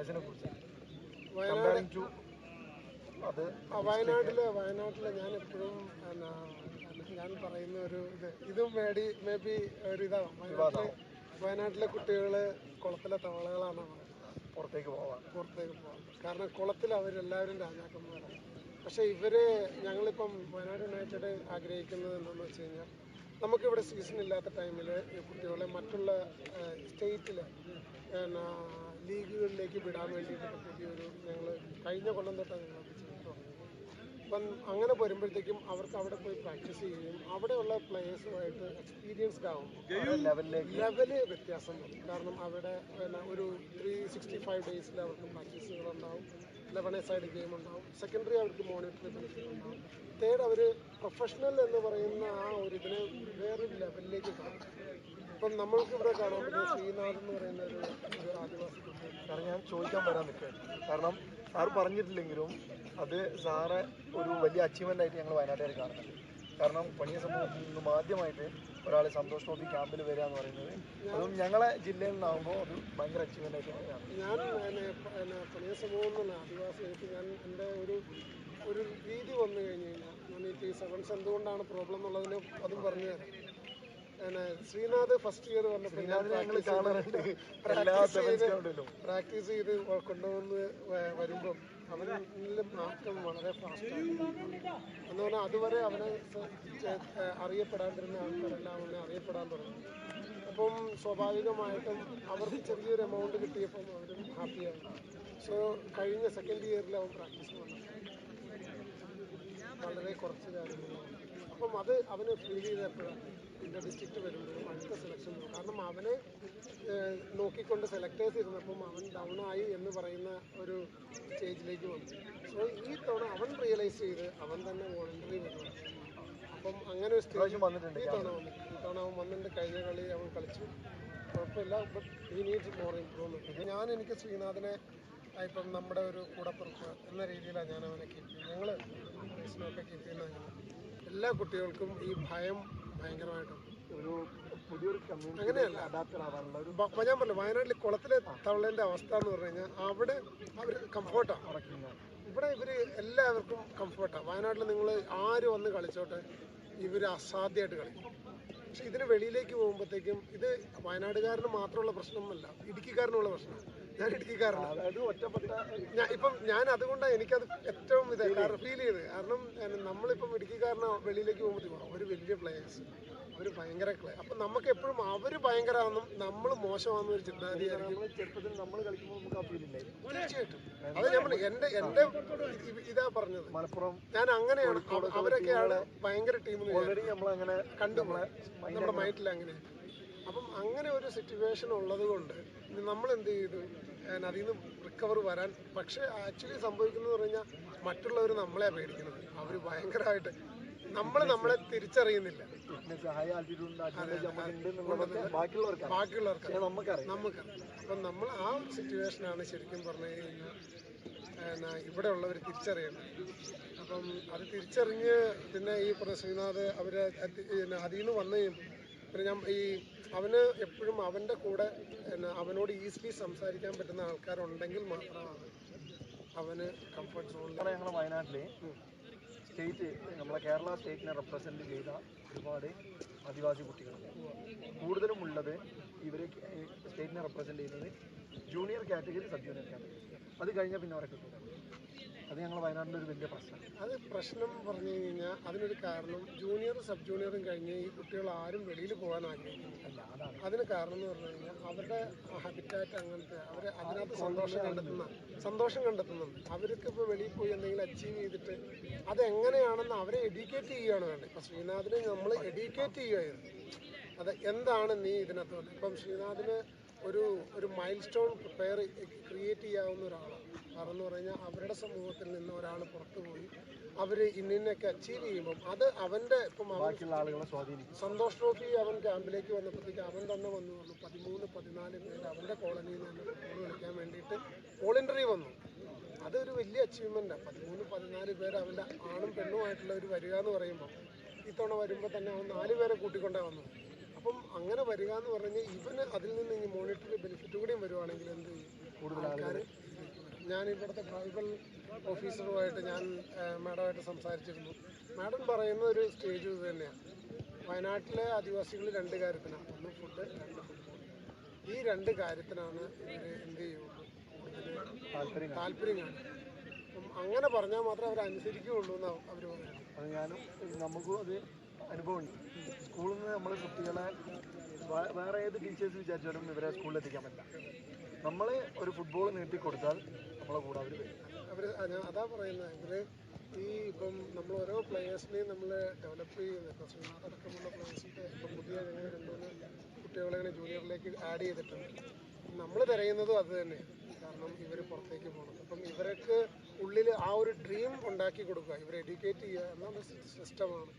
പ്ലേയേഴ്സിനെ കുറിച്ച്. ടു അത് ആ, വയനാട്ടിൽ വയനാട്ടിൽ ഞാൻ എപ്പോഴും ഞാൻ പറയുന്ന ഒരു ഇത് ഇതും മേടി മേ ബി ഒരു ഇതാവും. വയനാട്ടിലെ വയനാട്ടിലെ കുട്ടികൾ കുളത്തിലെ തവളകളാണ് പുറത്തേക്ക് പോവാം. പുറത്തേക്ക് പോവാം. കാരണം കുളത്തിൽ അവരെല്ലാവരും രാജാക്കന്മാരാണ്. പക്ഷേ ഇവർ ഞങ്ങളിപ്പം വയനാട് യുണൈറ്റഡ് ആഗ്രഹിക്കുന്നത് എന്താണെന്ന് വെച്ച് കഴിഞ്ഞാൽ നമുക്കിവിടെ സീസൺ ഇല്ലാത്ത ടൈമിൽ കുട്ടികളെ മറ്റുള്ള സ്റ്റേറ്റിൽ പിന്നെ ലീഗുകളിലേക്ക് വിടാൻ വേണ്ടിയിട്ടൊക്കെ പുതിയൊരു ഞങ്ങൾ കഴിഞ്ഞ കൊല്ലം തൊട്ടാണ് ഞങ്ങൾ അത് ചെയ്തു അപ്പം അങ്ങനെ വരുമ്പോഴത്തേക്കും അവർക്ക് അവിടെ പോയി പ്രാക്ടീസ് ചെയ്യുകയും അവിടെയുള്ള പ്ലേയേഴ്സുമായിട്ട് എക്സ്പീരിയൻസ്ഡ് ആവും. ലെവൽ വ്യത്യാസം വരും. കാരണം അവിടെ ഒരു ത്രീ സിക്സ്റ്റി ഫൈവ് ഡേയ്സിൽ അവർക്ക് പ്രാക്ടീസുകൾ ഉണ്ടാവും. ലെവൻ എ സൈഡ് ഗെയിം ഉണ്ടാവും. സെക്കൻഡറി അവർക്ക് മോണിറ്ററി ബെനിഫിറ്റ് ഉണ്ടാവും. തേർഡ് അവർ പ്രൊഫഷണൽ എന്ന് പറയുന്ന ആ ഒരു ഇതിനെ വേറൊരു ലെവലിലേക്ക് കാണും. ഇപ്പം നമ്മൾക്ക് ഇവിടെ കാണാൻ പറ്റുന്ന ശ്രീനാഥ് എന്ന് പറയുന്ന ഒരു ഒരു ആദിവാസി കാരണം ഞാൻ ചോദിക്കാൻ വരാൻ നിൽക്കുകയാണ്. കാരണം സാർ പറഞ്ഞിട്ടില്ലെങ്കിലും അത് സാറെ ഒരു വലിയ അച്ചീവ്മെന്റ് ആയിട്ട് ഞങ്ങൾ വയനാട്ടുകാർ കാണുന്നുണ്ട്. കാരണം പണിയ സമൂഹത്തിൽ നിന്നും ആദ്യമായിട്ട് ഒരാൾ സന്തോഷ് ട്രോഫി ക്യാമ്പിൽ വരിക എന്ന് പറയുന്നത്. അതും ഞങ്ങളെ ജില്ലയിൽ നിന്നാകുമ്പോൾ അത് ഭയങ്കര അച്ചീവ്മെന്റ് ആയിട്ട് ഞാൻ പണിയ സമൂഹം എന്നുള്ള ആദിവാസി എനിക്ക് ഞാൻ എന്റെ ഒരു ഒരു രീതി വന്നു കഴിഞ്ഞ് കഴിഞ്ഞാൽ ഞാൻ ഈ ടി സെവൻസ് എന്തുകൊണ്ടാണ് പ്രോബ്ലം എന്നുള്ളതിന് അതും പറഞ്ഞു തരാം. ശ്രീനാഥ് ഫസ്റ്റ് ഇയർ വന്നപ്പോൾ ഞങ്ങൾ ചെയ്ത് പ്രാക്ടീസ് ചെയ്ത് കൊണ്ടുവന്ന് വ- അവനിൽ മാറ്റം വളരെ ഫാസ്റ്റാണ് എന്ന് പറഞ്ഞാൽ അതുവരെ അവനെ അറിയപ്പെടാതിരുന്ന ആൾക്കാരെല്ലാം അവനെ അറിയപ്പെടാൻ തുടങ്ങി. അപ്പം സ്വാഭാവികമായിട്ടും അവർക്ക് ചെറിയൊരു എമൗണ്ട് കിട്ടിയപ്പം അവരും ഹാപ്പിയാണ് സോ കഴിഞ്ഞ സെക്കൻഡ് ഇയറിൽ അവൻ പ്രാക്ടീസ് വന്നു. വളരെ കുറച്ച് കാര്യങ്ങളാണ് അപ്പം അത് അവന് ഫീൽ ചെയ്തപ്പോഴാണ്. ഇന്റർ ഡിസ്ട്രിക്റ്റ് വരുമ്പോഴും അടുത്ത സെലക്ഷൻ കാരണം അവനെ നോക്കിക്കൊണ്ട് സെലക്ടേഴ്സ് ഇരുന്നപ്പം അവൻ ഡൗൺ ആയി എന്ന് പറയുന്ന ഒരു സ്റ്റേജിലേക്ക് വന്നു. സോ ഈ തവണ അവൻ റിയലൈസ് ചെയ്ത് അവൻ തന്നെ വോളണ്ടറി വരുന്നു. അപ്പം അങ്ങനെ ഒരു സ്റ്റേജ് വന്നിട്ടുണ്ട് ഈ തവണ വന്നു. ഈ തവണ അവൻ വന്നിട്ട് കഴിഞ്ഞ കളി അവൻ കളിച്ചു. കുഴപ്പമില്ല but he needs more improvement ഞാൻ എനിക്ക് ശ്രീനാഥിനെ ഇപ്പം നമ്മുടെ ഒരു കൂടപ്പുറത്ത് എന്ന രീതിയിലാണ് ഞാൻ അവനെ കീപ്പ് ചെയ്യുന്നത്. ഞങ്ങൾ ഒക്കെ കീപ്പ് ചെയ്യുന്നത്. എല്ലാ കുട്ടികൾക്കും ഈ ഭയം ഭയങ്കരമായിട്ടുണ്ട് ഒരു പുതിയൊരു അങ്ങനെയല്ല. അഡാപ്റ്റഡ് ആവാനുള്ള ഒരു ഞാൻ പറഞ്ഞു വയനാട്ടിൽ കുളത്തിലെ തവളേന്റെ അവസ്ഥ എന്ന് പറഞ്ഞു കഴിഞ്ഞാൽ അവിടെ അവർ കംഫോർട്ടാണ് ഇവിടെ ഇവർ എല്ലാവർക്കും കംഫോർട്ടാണ് വയനാട്ടിൽ നിങ്ങൾ ആര് വന്ന് കളിച്ചോട്ടെ ഇവർ അസാധ്യമായിട്ട് കളിക്കും. പക്ഷെ ഇതിന് വെളിയിലേക്ക് പോകുമ്പോഴത്തേക്കും ഇത് വയനാടുകാരന് മാത്രമുള്ള പ്രശ്നമൊന്നുമല്ല ഇടുക്കിക്കാരനുള്ള പ്രശ്നമാണ്. ഞാൻ ഇടുക്കിക്കാരനാണ് ഇപ്പം ഞാൻ അതുകൊണ്ടാണ് എനിക്കത് ഏറ്റവും ഇത് ഫീൽ ചെയ്ത്. കാരണം നമ്മളിപ്പം ഇടുക്കിക്കാരനെ വെളിയിലേക്ക് പോകുമ്പോഴത്തേക്കും ഒരു വലിയ പ്ലേയേഴ്സ് ഒരു ഭയങ്കര ക്ലേ അപ്പം നമുക്ക് എപ്പോഴും അവർ ഭയങ്കരമാണെന്നും നമ്മൾ മോശമാണെന്നും ഒരു ചിന്താഗതിയായിരിക്കും. നമ്മൾ ചെറുപ്പത്തിൽ നമ്മൾ കളിക്കുമ്പോൾ നമുക്ക് ആ ഇല്ലായിരുന്നു തീർച്ചയായിട്ടും. അത് ഞാൻ എന്റെ എന്റെ ഇതാ പറഞ്ഞത്. മലപ്പുറം ഞാൻ അങ്ങനെയാണ്. അവരൊക്കെയാണ് ഭയങ്കര ടീം ഓൾറെഡി നമ്മളങ്ങനെ കണ്ടു നമ്മുടെ മൈൻഡിൽ അങ്ങനെ അപ്പം അങ്ങനെ ഒരു സിറ്റുവേഷൻ ഉള്ളത് കൊണ്ട് നമ്മൾ എന്ത് ചെയ്തു? അതിൽ നിന്ന് റിക്കവർ വരാൻ. പക്ഷേ ആക്ച്വലി സംഭവിക്കുന്നത് പറഞ്ഞാൽ മറ്റുള്ളവർ നമ്മളെ പേടിക്കുന്നത്. അവർ ഭയങ്കരമായിട്ട് നമ്മൾ നമ്മളെ തിരിച്ചറിയുന്നില്ല. ബാക്കിയുള്ളവർക്ക് നമുക്ക് അപ്പം നമ്മൾ ആ സിറ്റുവേഷനാണ് ശരിക്കും പറഞ്ഞു കഴിഞ്ഞാൽ എന്നാ ഇവിടെ ഉള്ളവർ തിരിച്ചറിയേണ്ടത് അപ്പം അത് തിരിച്ചറിഞ്ഞ് പിന്നെ ഈ പറഞ്ഞ ശ്രീനാഥ് അവർ അതിൽ നിന്ന് വന്നു കഴിയുമ്പോൾ പിന്നെ ഞാൻ ഈ അവന് എപ്പോഴും അവന്റെ കൂടെ എന്നാ അവനോട് ഈസിലി സംസാരിക്കാൻ പറ്റുന്ന ആൾക്കാരുണ്ടെങ്കിൽ മാത്രമാണ് അവന് കംഫർട്ട് സോണിൽ കാരണം ഞങ്ങളെ വയനാട്ടിൽ സ്റ്റേറ്റ് നമ്മളെ കേരള സ്റ്റേറ്റിനെ റെപ്രസെന്റ് ചെയ്ത ഒരുപാട് ആദിവാസി കുട്ടികളുണ്ട് കൂടുതലും ഉള്ളത് ഇവരെ സ്റ്റേറ്റിനെ റെപ്രസെന്റ് ചെയ്യുന്നത് junior category sub junior category അത് കഴിഞ്ഞാൽ പിന്നെ അവരെ അത് ഞങ്ങൾ വയനാട്ടിലെ ഒരു വലിയ പ്രശ്നം അത് പ്രശ്നം പറഞ്ഞു കഴിഞ്ഞാൽ അതിനൊരു കാരണം ജൂനിയറും സബ് ജൂനിയറും കഴിഞ്ഞ് ഈ കുട്ടികൾ ആരും വെളിയിൽ പോകാൻ ആഗ്രഹിക്കുന്നില്ല. അതിന് കാരണം എന്ന് പറഞ്ഞു കഴിഞ്ഞാൽ അവരുടെ ഹാബിറ്റാറ്റ് അങ്ങനത്തെ അവർ അതിനകത്ത് സന്തോഷം കണ്ടെത്തുന്ന സന്തോഷം കണ്ടെത്തുന്നുണ്ട് അവർക്ക് ഇപ്പോൾ വെളിയിൽ പോയി എന്തെങ്കിലും അച്ചീവ് ചെയ്തിട്ട് അതെങ്ങനെയാണെന്ന് അവരെ എഡ്യൂക്കേറ്റ് ചെയ്യുകയാണ് വേണ്ടത്. ഇപ്പം ശ്രീനാഥിനെ നമ്മൾ എഡ്യൂക്കേറ്റ് ചെയ്യുകയായിരുന്നു. അത് എന്താണ് നീ ഇതിനകത്ത് ഇപ്പം ശ്രീനാഥിന് ഒരു ഒരു മൈൽ സ്റ്റോൺ പ്രിപ്പയർ ക്രിയേറ്റ് ചെയ്യാവുന്ന ഒരാളാണ്. കാരണം എന്ന് പറഞ്ഞാൽ അവരുടെ സമൂഹത്തിൽ നിന്ന് ഒരാൾ പുറത്തു പോയി. അവർ ഇന്നിനൊക്കെ അച്ചീവ് ചെയ്യുമ്പം അത് അവന്റെ ഇപ്പം ബാക്കിയുള്ള ആളുകളെ സ്വാധീനിക്കും. സന്തോഷ് ട്രോഫി അവൻ ക്യാമ്പിലേക്ക് വന്നപ്പോഴത്തേക്ക് അവൻ തന്നെ വന്നു വന്നു പതിമൂന്ന് പതിനാല് പേര് അവന്റെ കോളനിയിൽ നിന്ന് ഫോൺ വിളിക്കാൻ വേണ്ടിയിട്ട് വോളണ്ടറി വന്നു. അതൊരു വലിയ അച്ചീവ്മെന്റാണ് പതിമൂന്ന് പതിനാല് പേര് അവന്റെ ആണും പെണ്ണുമായിട്ടുള്ളവർ വരിക എന്ന് പറയുമ്പോൾ ഇത്തവണ വരുമ്പോൾ തന്നെ അവൻ നാല് പേരെ കൂട്ടിക്കൊണ്ടേ വന്നു അപ്പം അങ്ങനെ വരിക എന്ന് പറഞ്ഞാൽ ഇവന് അതിൽ നിന്ന് ഇനി മോണിറ്ററി ബെനിഫിറ്റ് കൂടിയും വരുവാണെങ്കിൽ എന്ത് ചെയ്യും? കൂടുതൽ ആൾക്കാർ ഞാൻ ഇവിടുത്തെ ട്രൈബൽ ഓഫീസറുമായിട്ട് ഞാൻ മാഡമായിട്ട് സംസാരിച്ചിരുന്നു. മാഡം പറയുന്ന ഒരു സ്റ്റേജ് ഇത് തന്നെയാണ് വയനാട്ടിലെ ആദിവാസികൾ രണ്ട് കാര്യത്തിനാണ്. ഒന്ന് ഫുഡ് രണ്ട് ഫുഡ് ഈ രണ്ട് കാര്യത്തിനാണ് ഇവർ എന്ത് ചെയ്യുള്ളൂ കൂടുതൽ താല്പര്യം കാണും. അപ്പം അങ്ങനെ പറഞ്ഞാൽ മാത്രമേ അവർ അനുസരിക്കുകയുള്ളൂ എന്ന് അവർ പറയുന്നത്. അത് ഞാനും നമുക്കും അത് അനുഭവമുണ്ട്. സ്കൂളിൽ നിന്ന് നമ്മൾ കുട്ടികളെ വേറെ ഏത് ടീച്ചേഴ്സ് വിചാരിച്ചാലും ഇവരെ സ്കൂളിൽ എത്തിക്കാൻ പറ്റില്ല. നമ്മൾ ഒരു ഫുട്ബോൾ നീട്ടി കൊടുത്താൽ നമ്മളെ കൂടെ അവർ വരും. അവർ അതാ പറയുന്നത് ഇവർ ഈ ഇപ്പം നമ്മൾ ഓരോ പ്ലെയേഴ്സിനെയും നമ്മൾ ഡെവലപ്പ് ചെയ്യുന്നത് ശ്രീനാഥ് അടക്കമുള്ള പ്ലെയേഴ്സിന്റെ ഇപ്പം പുതിയ ഞങ്ങൾ രണ്ടുമൂന്ന് കുട്ടികളെ ജൂനിയറിലേക്ക് ആഡ് ചെയ്തിട്ടുണ്ട്. നമ്മൾ തിരയുന്നതും അത് തന്നെ കാരണം ഇവർ പുറത്തേക്ക് പോകണം അപ്പം ഇവർക്ക് ഉള്ളിൽ ആ ഒരു ഡ്രീം ഉണ്ടാക്കി കൊടുക്കുക ഇവരെ എഡ്യൂക്കേറ്റ് ചെയ്യുക എന്നുള്ള സിസ്റ്റമാണ്